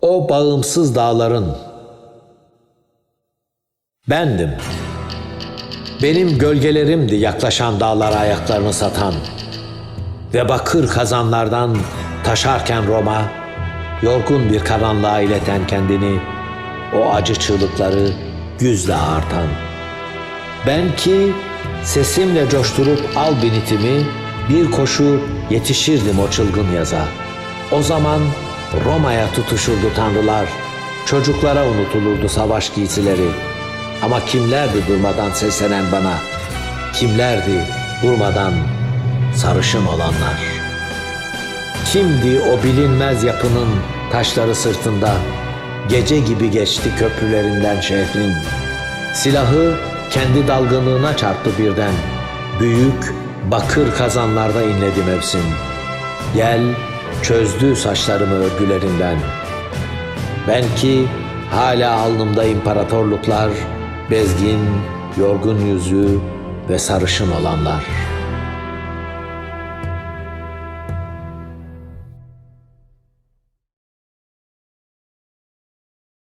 O bağımsız dağların bendim. Benim gölgelerimdi yaklaşan dağlara ayaklarını satan ve bakır kazanlardan taşarken Roma, yorgun bir karanlığa ileten kendini, o acı çığlıkları güzle artan. Ben ki sesimle coşturup al binitimi, bir koşu yetişirdim o çılgın yaza. O zaman Roma'ya tutuşurdu tanrılar, çocuklara unutulurdu savaş giysileri. Ama kimlerdi durmadan seslenen bana? Kimlerdi durmadan sarışın olanlar? Kimdi o bilinmez yapının taşları sırtında? Gece gibi geçti köprülerinden şehrin. Silahı kendi dalgınlığına çarptı birden. Büyük bakır kazanlarda inledi mevsim. Gel çözdü saçlarımı örgülerinden. Ben ki hala alnımda imparatorluklar, bezgin, yorgun yüzü ve sarışın olanlar.''